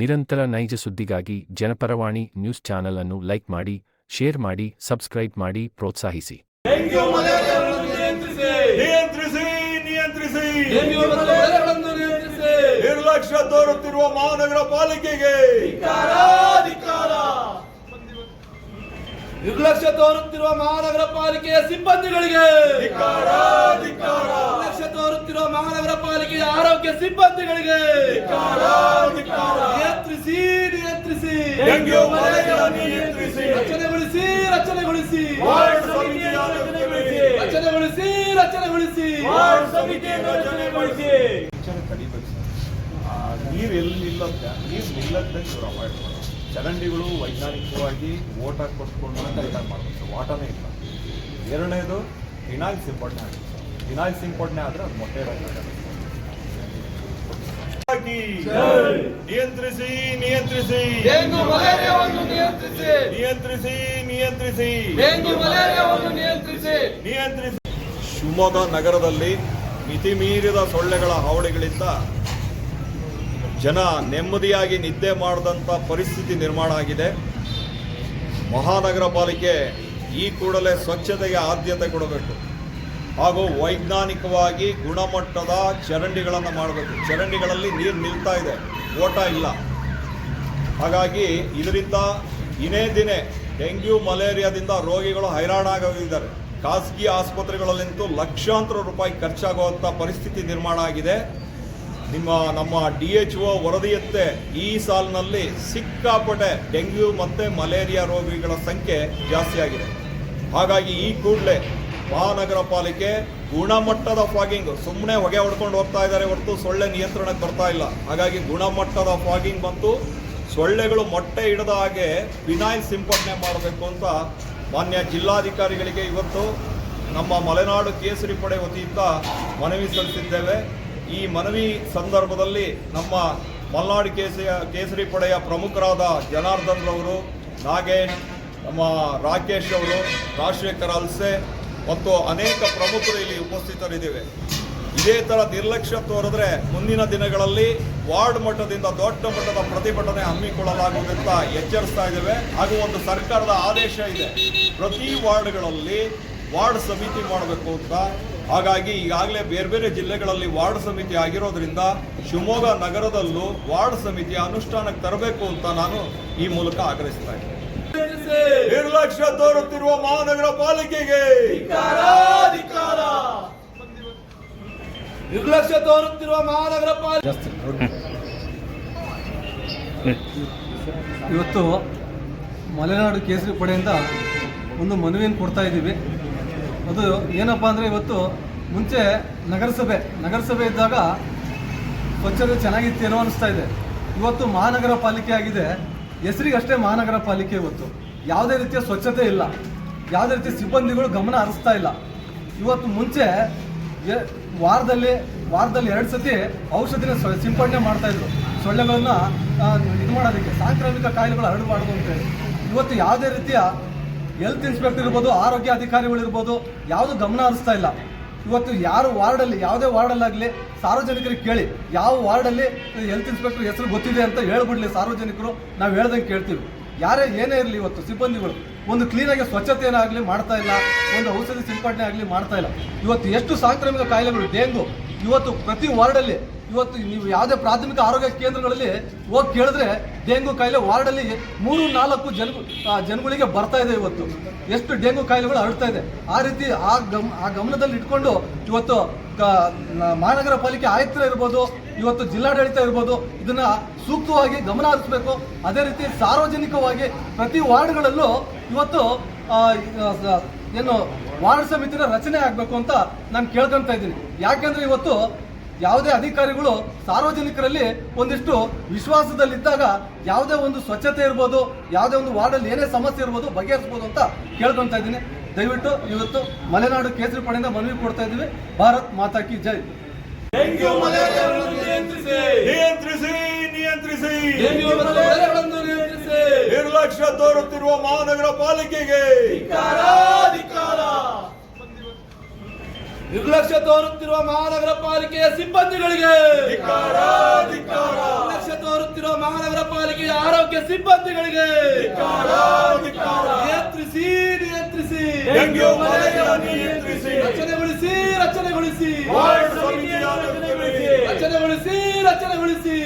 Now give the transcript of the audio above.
ನಿರಂತರ ನೈಜ ಸುದ್ದಿಗಾಗಿ ಜನಪರವಾಣಿ ನ್ಯೂಸ್ ಚಾನೆಲ್ ಅನ್ನು ಲೈಕ್ ಮಾಡಿ ಶೇರ್ ಮಾಡಿ ಸಬ್ಸ್ಕ್ರೈಬ್ ಮಾಡಿ ಪ್ರೋತ್ಸಾಹಿಸಿ. ನಿರ್ಲಕ್ಷ್ಯ ತೋರುತ್ತಿರುವ ಮಹಾನಗರ ಪಾಲಿಕೆಗೆ. ನಿರ್ಲಕ್ಷ್ಯ ತೋರುತ್ತಿರುವ ಮಹಾನಗರ ಪಾಲಿಕೆಯ ಸಿಬ್ಬಂದಿಗಳಿಗೆ. ನಿರ್ಲಕ್ಷ್ಯ ತೋರುತ್ತಿರುವ ಮಹಾನಗರ ಪಾಲಿಕೆಯ ಆರೋಗ್ಯ ಸಿಬ್ಬಂದಿಗಳಿಗೆ. ನಿಯಂತ್ರಿಸಿ ನಿಯಂತ್ರಿಸಿ. ರಚನೆಗೊಳಿಸಿ. ರಚನೆಗೊಳಿಸಿ. ರಚನೆಗೊಳಿಸಿ. ರಚನೆಗೊಳಿಸಿ. ನೀರು ಎಲ್ಲಿ ನಿಲ್ಲತ್ತೆ? ನೀರು ಅವಾಯ್ಡ್ ಮಾಡೋದು. ಚರಂಡಿಗಳು ವೈಜ್ಞಾನಿಕವಾಗಿ ಓಟ ಕೊಟ್ಕೊಂಡು ಕರೆಕ್ಟಾಗಿ ಮಾಡಬೇಕು ವಾಟನೇ ಇಲ್ಲ. ಎರಡನೇದು ಫಿನಾಯ್ಲ್ಸ್ ಸಿಂಪಡಣೆ ಆಗುತ್ತೆ ಫಿನಾಯ್ಲ್ ಸಿಂಪಡಣೆ ಆದರೆ ಅದು ಮೊಟ್ಟೆ ನಿಯಂತ್ರಿಸಿ ನಿಯಂತ್ರಿಸಿ. ನಿಯಂತ್ರಿಸಿ. ನಿಯಂತ್ರಿಸಿ ನಿಯಂತ್ರಿಸಿ. ನಿಯಂತ್ರಿಸಿ. ಶಿವಮೊಗ್ಗ ನಗರದಲ್ಲಿ ಮಿತಿ ಮೀರಿದ ಸೊಳ್ಳೆಗಳ ಹಾವಳಿಗಳಿಂದ ಜನ ನೆಮ್ಮದಿಯಾಗಿ ನಿದ್ದೆ ಮಾಡದಂಥ ಪರಿಸ್ಥಿತಿ ನಿರ್ಮಾಣ ಆಗಿದೆ. ಮಹಾನಗರ ಪಾಲಿಕೆ ಈ ಕೂಡಲೇ ಸ್ವಚ್ಛತೆಗೆ ಆದ್ಯತೆ ಕೊಡಬೇಕು. ಹಾಗೂ ವೈಜ್ಞಾನಿಕವಾಗಿ ಗುಣಮಟ್ಟದ ಚರಂಡಿಗಳನ್ನು ಮಾಡಬೇಕು. ಚರಂಡಿಗಳಲ್ಲಿ ನೀರು ನಿಲ್ತಾ ಇದೆ. ಓಟ ಇಲ್ಲ. ಹಾಗಾಗಿ ಇದರಿಂದ ದಿನೇ ದಿನೇ ಡೆಂಗ್ಯೂ, ಮಲೇರಿಯಾದಿಂದ ರೋಗಿಗಳು ಹೈರಾಣಾಗಿದ್ದಾರೆ ಖಾಸಗಿ ಆಸ್ಪತ್ರೆಗಳಲ್ಲಂತೂ ಲಕ್ಷಾಂತರ ರೂಪಾಯಿ ಖರ್ಚಾಗುವಂಥ ಪರಿಸ್ಥಿತಿ ನಿರ್ಮಾಣ ಆಗಿದೆ. ನಿಮ್ಮ, ನಮ್ಮ ಡಿ ಎಚ್ ಒ ವರದಿಯಂತೆ ಈ ಸಾಲಿನಲ್ಲಿ ಸಿಕ್ಕಾಪಟ್ಟೆ ಡೆಂಗ್ಯೂ ಮತ್ತು ಮಲೇರಿಯಾ ರೋಗಿಗಳ ಸಂಖ್ಯೆ ಜಾಸ್ತಿಯಾಗಿದೆ ಹಾಗಾಗಿ ಈ ಕೂಡಲೇ ಮಹಾನಗರ ಪಾಲಿಕೆ ಗುಣಮಟ್ಟದ ಫಾಗಿಂಗ್ ಸುಮ್ಮನೆ ಹೊಗೆ ಹೊಡ್ಕೊಂಡು ಹೋಗ್ತಾ ಇದ್ದಾರೆ ಹೊರತು ಸೊಳ್ಳೆ ನಿಯಂತ್ರಣಕ್ಕೆ ಬರ್ತಾ ಇಲ್ಲ. ಹಾಗಾಗಿ ಗುಣಮಟ್ಟದ ಫಾಗಿಂಗ್ ಬಂತು. ಸೊಳ್ಳೆಗಳು ಮೊಟ್ಟೆ ಇಡದ ಹಾಗೆ ಫಿನಾಯ್ಲ್ ಸಿಂಪಡಣೆ ಮಾಡಬೇಕು ಅಂತ ಮಾನ್ಯ ಜಿಲ್ಲಾಧಿಕಾರಿಗಳಿಗೆ ಇವತ್ತು ನಮ್ಮ ಮಲೆನಾಡು ಕೇಸರಿ ಪಡೆ ವತಿಯಿಂದ ಮನವಿ ಸಲ್ಲಿಸಿದ್ದೇವೆ. ಈ ಮನವಿ ಸಂದರ್ಭದಲ್ಲಿ ನಮ್ಮ ಮಲ್ನಾಡು ಕೇಸರಿಯ, ಕೇಸರಿ ಪಡೆಯ ಪ್ರಮುಖರಾದ ಜನಾರ್ದನ್ ರವರು, ನಾಗೇಶ್, ನಮ್ಮ ರಾಕೇಶ್ ಅವರು, ರಾಜಶೇಖರ್ ಅಲ್ಸೆ ಮತ್ತು ಅನೇಕ ಪ್ರಮುಖರು ಇಲ್ಲಿ ಉಪಸ್ಥಿತರಿದ್ದೇವೆ. ಇದೇ ಥರ ನಿರ್ಲಕ್ಷ್ಯ ತೋರಿದ್ರೆ ಮುಂದಿನ ದಿನಗಳಲ್ಲಿ ವಾರ್ಡ್ ಮಟ್ಟದಿಂದ ದೊಡ್ಡ ಮಟ್ಟದ ಪ್ರತಿಭಟನೆ ಹಮ್ಮಿಕೊಳ್ಳಲಾಗುವುದಂತ ಎಚ್ಚರಿಸ್ತಾ ಇದ್ದೇವೆ. ಹಾಗೂ ಒಂದು ಸರ್ಕಾರದ ಆದೇಶ ಇದೆ. ಪ್ರತಿ ವಾರ್ಡ್ಗಳಲ್ಲಿ ವಾರ್ಡ್ ಸಮಿತಿ ಮಾಡಬೇಕು ಅಂತ ಹಾಗಾಗಿ ಈಗಾಗಲೇ ಬೇರೆ ಬೇರೆ ಜಿಲ್ಲೆಗಳಲ್ಲಿ ವಾರ್ಡ್ ಸಮಿತಿ ಆಗಿರೋದ್ರಿಂದ ಶಿವಮೊಗ್ಗ ನಗರದಲ್ಲೂ ವಾರ್ಡ್ ಸಮಿತಿ ಅನುಷ್ಠಾನಕ್ಕೆ ತರಬೇಕು ಅಂತ ನಾನು ಈ ಮೂಲಕ ಆಗ್ರಹಿಸ್ತಾ ಇದ್ದೇನೆ. ನಿರ್ಲಕ್ಷ್ಯ ತೋರುತ್ತಿರುವ ಮಹಾನಗರ ಪಾಲಿಕೆಗೆ. ನಿರ್ಲಕ್ಷ್ಯ ತೋರುತ್ತಿರುವ ಮಹಾನಗರ ಪಾಲಿಕೆ ಇವತ್ತು ಮಲೆನಾಡು ಕೇಸರಿ ಪಡೆಯಿಂದ ಒಂದು ಮನವಿಯನ್ನು ಕೊಡ್ತಾ ಇದ್ದೀವಿ. ಅದು ಏನಪ್ಪ ಅಂದರೆ ಇವತ್ತು ಮುಂಚೆ ನಗರಸಭೆ ನಗರಸಭೆ ಇದ್ದಾಗ ಸ್ವಚ್ಛತೆ ಚೆನ್ನಾಗಿತ್ತೇನೋ ಅನಿಸ್ತಾ ಇದೆ. ಇವತ್ತು ಮಹಾನಗರ ಪಾಲಿಕೆ ಆಗಿದೆ. ಹೆಸರಿಗಷ್ಟೇ ಮಹಾನಗರ ಪಾಲಿಕೆ ಇವತ್ತು. ಯಾವುದೇ ರೀತಿಯ ಸ್ವಚ್ಛತೆ ಇಲ್ಲ. ಯಾವುದೇ ರೀತಿಯ ಸಿಬ್ಬಂದಿಗಳು ಗಮನ ಹರಿಸ್ತಾ ಇಲ್ಲ. ಇವತ್ತು ಮುಂಚೆ ವಾರದಲ್ಲಿ ವಾರದಲ್ಲಿ ಎರಡು ಸತಿ ಔಷಧಿನ ಸಿಂಪಡಣೆ ಮಾಡ್ತಾಯಿದ್ರು ಸೊಳ್ಳೆಗಳನ್ನ ಇದು ಮಾಡೋದಕ್ಕೆ ಸಾಂಕ್ರಾಮಿಕ ಕಾಯಿಲೆಗಳು ಹರಡಬಾರ್ದು ಅಂತೇಳಿ ಇವತ್ತು ಯಾವುದೇ ರೀತಿಯ ಹೆಲ್ತ್ ಇನ್ಸ್ಪೆಕ್ಟರ್ ಇರ್ಬೋದು, ಆರೋಗ್ಯ ಅಧಿಕಾರಿಗಳು ಇರ್ಬೋದು, ಯಾವುದು ಗಮನ ಹರಿಸ್ತಾ ಇಲ್ಲ. ಇವತ್ತು ಯಾರು ವಾರ್ಡಲ್ಲಿ, ಯಾವುದೇ ವಾರ್ಡಲ್ಲಾಗಲಿ ಸಾರ್ವಜನಿಕರಿಗೆ ಕೇಳಿ, ಯಾವ ವಾರ್ಡಲ್ಲಿ ಹೆಲ್ತ್ ಇನ್ಸ್ಪೆಕ್ಟರ್ ಹೆಸರು ಗೊತ್ತಿದೆ ಅಂತ ಹೇಳ್ಬಿಡ್ಲಿ ಸಾರ್ವಜನಿಕರು, ನಾವು ಹೇಳ್ದಂಗೆ ಕೇಳ್ತೀವಿ. ಯಾರೇ, ಏನೇ ಇರಲಿ ಇವತ್ತು ಸಿಬ್ಬಂದಿಗಳು, ಒಂದು ಕ್ಲೀನಾಗಿ ಸ್ವಚ್ಛತೆಯನ್ನಾಗಲಿ ಮಾಡ್ತಾ ಇಲ್ಲ, ಒಂದು ಔಷಧಿ ಸಿಂಪಡಣೆ ಆಗಲಿ ಮಾಡ್ತಾ ಇಲ್ಲ. ಇವತ್ತು ಎಷ್ಟು ಸಾಂಕ್ರಾಮಿಕ ಕಾಯಿಲೆಗಳು, ಡೆಂಗು, ಇವತ್ತು ಪ್ರತಿ ವಾರ್ಡಲ್ಲಿ ಇವತ್ತು ನೀವು ಯಾವುದೇ ಪ್ರಾಥಮಿಕ ಆರೋಗ್ಯ ಕೇಂದ್ರಗಳಲ್ಲಿ ಹೋಗಿ ಕೇಳಿದ್ರೆ ಡೆಂಗು ಕಾಯಿಲೆ ವಾರ್ಡಲ್ಲಿ ಮೂರು, ನಾಲ್ಕು ಜನ ಜನಗಳಿಗೆ ಬರ್ತಾ ಇದೆ ಇವತ್ತು. ಎಷ್ಟು ಡೆಂಗು ಕಾಯಿಲೆಗಳು ಹರಡ್ತಾ ಇದೆ. ಆ ರೀತಿ ಆ ಗಮ್, ಆ ಗಮನದಲ್ಲಿ ಇಟ್ಕೊಂಡು ಇವತ್ತು ಮಹಾನಗರ ಪಾಲಿಕೆ ಆಯುಕ್ತರ ಇರ್ಬೋದು, ಇವತ್ತು ಜಿಲ್ಲಾಡಳಿತ ಇರ್ಬೋದು, ಇದನ್ನ ಸೂಕ್ತವಾಗಿ ಗಮನ ಹರಿಸಬೇಕು. ಅದೇ ರೀತಿ ಸಾರ್ವಜನಿಕವಾಗಿ ಪ್ರತಿ ವಾರ್ಡ್ಗಳಲ್ಲೂ ಇವತ್ತು ಏನು ವಾರ್ಡ್ ಸಮಿತಿನ ರಚನೆ ಆಗಬೇಕು ಅಂತ ನಾನು ಕೇಳ್ಕೊಂತ ಇದ್ದೀನಿ. ಯಾಕೆಂದ್ರೆ ಇವತ್ತು ಯಾವುದೇ ಅಧಿಕಾರಿಗಳು ಸಾರ್ವಜನಿಕರಲ್ಲಿ ಒಂದಿಷ್ಟು ವಿಶ್ವಾಸದಲ್ಲಿದ್ದಾಗ ಯಾವುದೇ ಒಂದು ಸ್ವಚ್ಛತೆ ಇರ್ಬೋದು ಯಾವುದೇ ಒಂದು ವಾರ್ಡಲ್ಲಿ ಏನೇ ಸಮಸ್ಯೆ ಇರ್ಬೋದು ಬಗೆಹರಿಸ್ಬೋದು ಅಂತ ಕೇಳ್ಕೊಂತ ಇದ್ದೀನಿ. ದಯವಿಟ್ಟು ಇವತ್ತು ಮಲೆನಾಡು ಕೇಸರಿ ಪಡೆಯಿಂದ ಮನವಿ ಕೊಡ್ತಾ ಇದ್ದೀವಿ. ಭಾರತ್ ಮಾತಾ ಕಿ ಜೈ. ನಿಯಂತ್ರಿಸಿ. ನಿಯಂತ್ರಿಸಿ ನಿರ್ಲಕ್ಷ್ಯ ತೋರುತ್ತಿರುವ ಮಹಾನಗರ ಪಾಲಿಕೆಗೆ. ನಿರ್ಲಕ್ಷ್ಯ ತೋರುತ್ತಿರುವ ಮಹಾನಗರ ಪಾಲಿಕೆಯ ಸಿಬ್ಬಂದಿಗಳಿಗೆ ನಿರ್ಲಕ್ಷ್ಯ ತೋರುತ್ತಿರುವ ಮಹಾನಗರ ಪಾಲಿಕೆಯ ಆರೋಗ್ಯ ಸಿಬ್ಬಂದಿಗಳಿಗೆ ನಿಯಂತ್ರಿಸಿ ನಿಯಂತ್ರಿಸಿ. ರಚನೆಗೊಳಿಸಿ ರಚನೆಗೊಳಿಸಿ ರಚನೆಗೊಳಿಸಿ. ರಚನೆಗೊಳಿಸಿ.